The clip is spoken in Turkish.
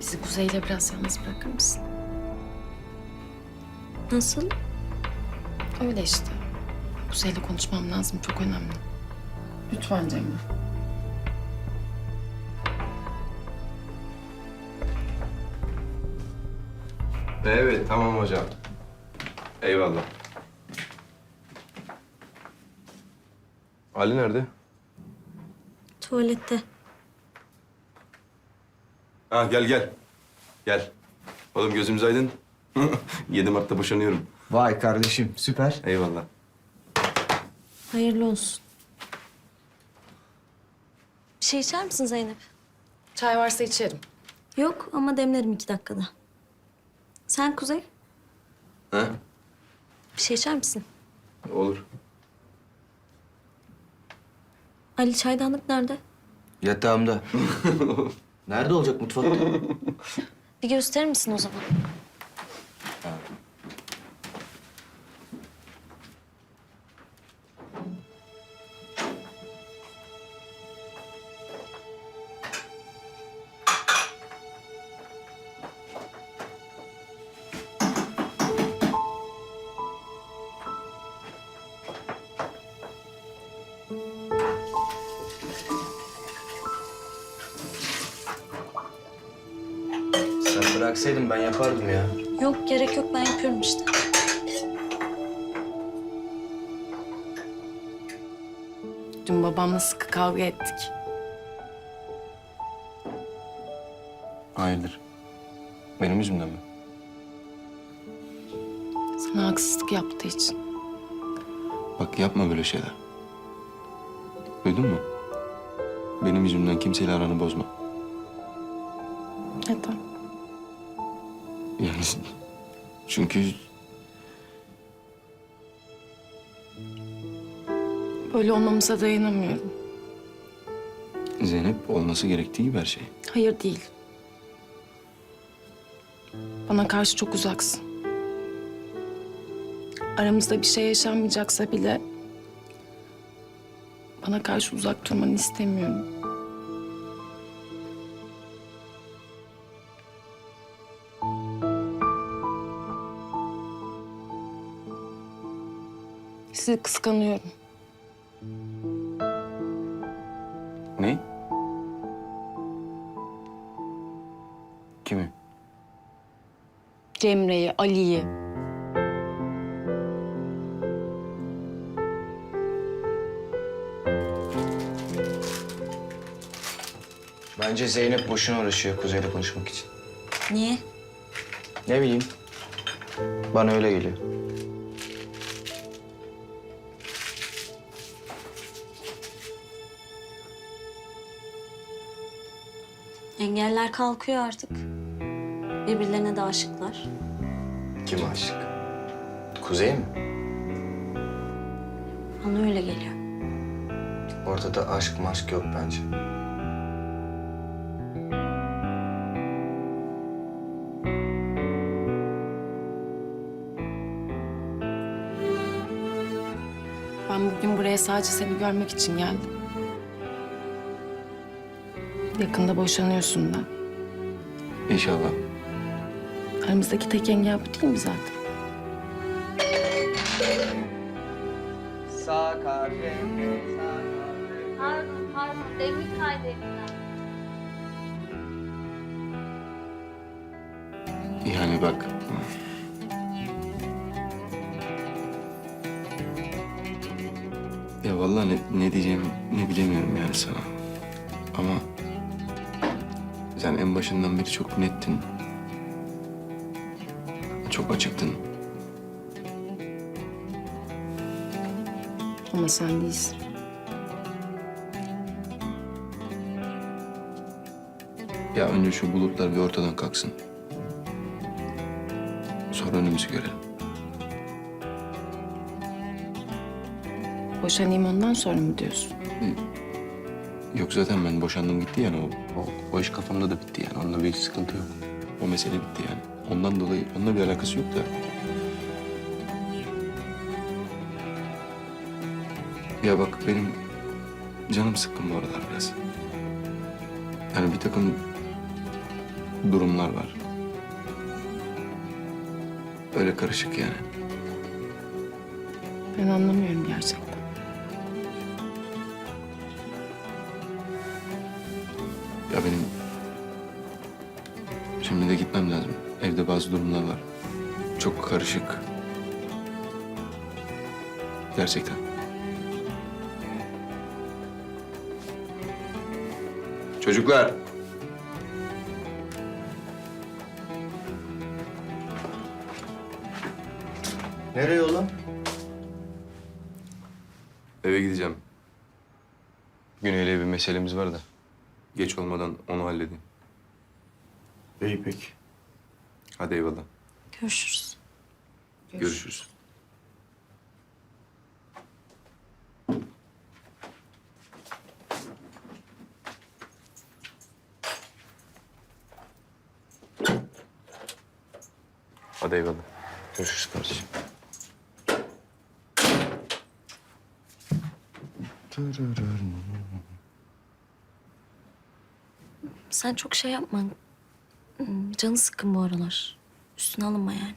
Bizi Kuzey'le biraz yalnız bırakır mısın? Nasıl? Öyle işte. Kuzey'le konuşmam lazım. Çok önemli. Lütfen Cemre. Evet, tamam hocam. Eyvallah. Ali nerede? Tuvalette. Ha gel gel. Gel. Oğlum gözümüz aydın. 7 Mart'ta boşanıyorum. Vay kardeşim süper. Eyvallah. Hayırlı olsun. Bir şey içer misin Zeynep? Çay varsa içerim. Yok ama demlerim iki dakikada. Sen Kuzey, Ha? bir şey içer misin? Olur. Ali çaydanlık nerede? Yatağımda. Nerede olacak mutfakta? Bir gösterir misin o zaman? Sen bıraksaydın ben yapardım ya. Yok gerek yok ben yapıyorum işte. Dün babamla sıkı kavga ettik. Hayırdır? Benim yüzümden mi? Sana haksızlık yaptığı için. Bak yapma böyle şeyler. Duydun mu? Benim yüzümden kimseyle aranı bozma. Yani çünkü Böyle olmamıza dayanamıyorum. Zeynep olması gerektiği gibi her şey. Hayır değil. Bana karşı çok uzaksın. Aramızda bir şey yaşanmayacaksa bile... ...bana karşı uzak durmanı istemiyorum. Sizi kıskanıyorum. Ne? Kimi? Cemre'yi, Ali'yi. Bence Zeynep boşuna uğraşıyor Kuzey'le konuşmak için. Niye? Ne bileyim. Bana öyle geliyor. Engeller kalkıyor artık. Birbirlerine de aşıklar. Kim aşık? Kuzey mi? Bana öyle geliyor. Ortada aşk maşk yok bence. Ben bugün buraya sadece seni görmek için geldim. Yakında boşanıyorsun da. İnşallah. Aramızdaki tek engel bu değil mi zaten? Sağ kahve, sağ kahve. Pardon, pardon. Demir. Yani bak. Ya vallahi ne, ne diyeceğimi ne bilemiyorum yani sana. Ama sen en başından beri çok nettin. Çok açıktın. Ama sen değilsin. Ya önce şu bulutlar bir ortadan kalksın. Sonra önümüzü görelim. Boşanayım ondan sonra mı diyorsun? Yok zaten ben boşandım gitti yani o, o, o iş kafamda da bitti yani. Onunla bir sıkıntı yok. O mesele bitti yani. Ondan dolayı onunla bir alakası yok da. Ya bak benim canım sıkkın bu aralar biraz. Yani bir takım durumlar var. Öyle karışık yani. Ben anlamıyorum gerçekten. Ya benim şimdi de gitmem lazım. Evde bazı durumlar var. Çok karışık. Gerçekten. Çocuklar. Nereye oğlum? Eve gideceğim. Güney'le bir meselemiz var da. Geç olmadan onu halledeyim. İyi peki. Hadi eyvallah. Görüşürüz. Görüşürüz. Hadi eyvallah. Görüşürüz kardeşim. Sen çok şey yapma. Hmm, Canı sıkkın bu aralar. Üstüne alınma yani.